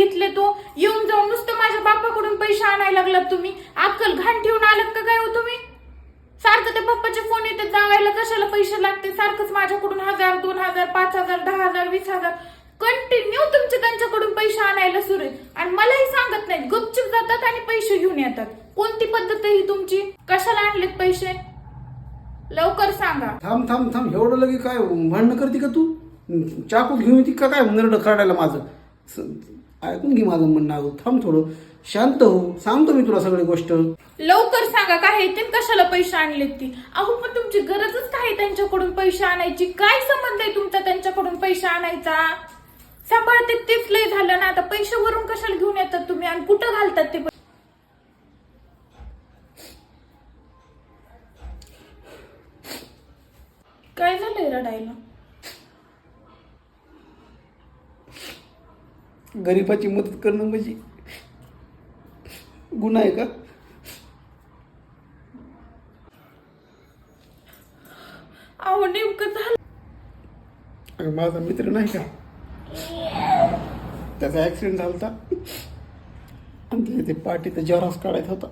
घेतले तो? येऊन जाऊन नुसतं माझ्या बापाकडून पैसे आणायला लागलात तुम्ही. अक्कल घाण ठेवून आलात का काय हो तुम्ही? सारखं ते पप्पाचे फोन येते जावायला. कशाला पैसे लागते? सारखंच माझ्याकडून हजार दोन हजार पाच हजार दहा हजार वीस हजार. कंटिन्यू तुमचे त्यांच्याकडून पैसे आणायला सुरू आहेत. आणि मलाही सांगत नाहीत. गुपचूप जातात आणि पैसे घेऊन येतात. कोणती पद्धत आहे ही तुमची? कशाला आणलेत पैसे? लवकर सांगा. थांब थांब थांब. एवढं लगे काय भांडणं करते का तू? चाकू घेऊन येते का काय? नरड काढायला माझं. ऐकून घे माझं म्हणणं अगं थांब थोडं. शांत हो. सांगतो मी तुला सगळी गोष्ट. लवकर सांगा काय आहे ते? कशाला पैसे आणलेत ती? अहो पण तुमची गरजच काय त्यांच्याकडून पैसे आणायची? काय संबंध आहे तुमचा त्यांच्याकडून पैसे आणायचा? सांभाळते तेच लय झालं ना. आता पैसे वरून कशाला घेऊन येतात तुम्ही? आणि कुठं घालतात ते पैसे? काय झालंय रडायला? गरीबाची मदत करणं म्हणजे गुन्हा आहे का? अहो नेमकं झालं. अगं माझा मित्र नाही का? त्याचा ॲक्सिडेंट झाला होता आणि त्याच्या ते पाठीत जरास काढायचा होता.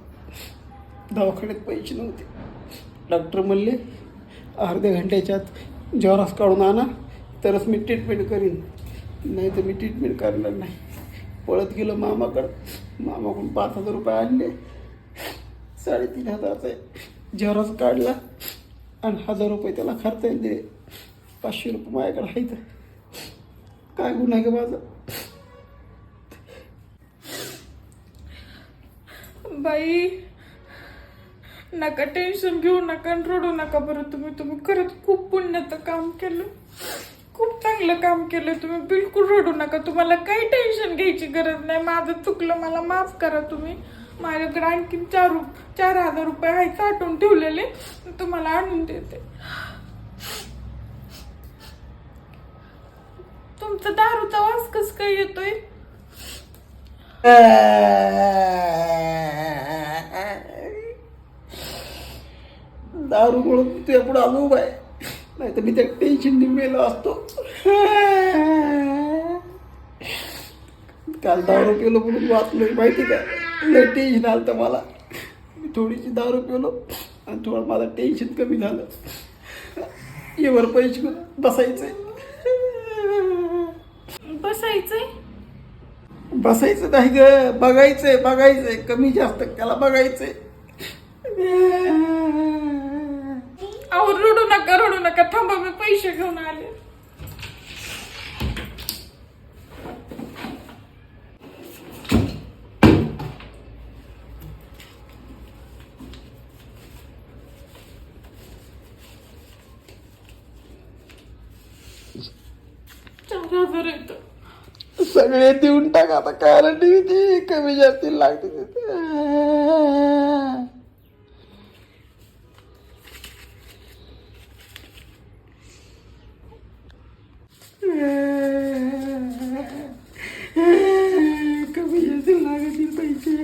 दवाखान्यात पैसे नव्हते. डॉक्टर म्हणले अर्ध्या घंट्याच्या आत जरास काढून आणा तरच मी ट्रीटमेंट करीन. नाही तर मी ट्रीटमेंट करणार नाही. पळत गेलो मामाकडं. मामाकडून पाच हजार रुपये आणले. साडेतीन हजारचा जरास काढला. आणि हजार रुपये त्याला खर्चायला दिले. पाचशे रुपये माझ्याकडे आहेत. काय गुन्हा आहे का माझा? बाई नका टेन्शन घेऊ नका आणि रडू नका बरं. तुम्ही तुम्ही खरंच खूप पुण्याचं काम केलं. चांगलं काम केलं तुम्ही बिलकुल रडू नका. तुम्हाला काही टेन्शन घ्यायची गरज नाही. माझं चुकलं मला माफ करा तुम्ही. माझ्याकडे आणखीन चार रुप चार हजार रुपये आहे साठवून ठेवलेले. तुम्हाला आणून देते. तुमचा दारूचा वास कस काय येतोय? दारू म्हणून तुझ्या पुढे आलो बाय आहे. नाही तर मी त्या टेन्शन मेलो असतो. काल दारू पिलो म्हणून वाचलोय माहिती का? लय टेन्शन आलं तर मला. मी थोडीशी दारू पिलो आणि थोडं माझं टेन्शन कमी झालं. येवर पैसे बसायचंय. बसायचंय? बसायचं नाही ग. बघायचंय बघायचंय. कमी जास्त त्याला बघायचंय. अहो रडू नका रडू नका. थांबा मी पैसे घेऊन आले. चार हजार येतं सगळे देऊन टाक आता काय टीव्ही ते कमी जास्त लागते ते. कमी जास्त लागतील पैसे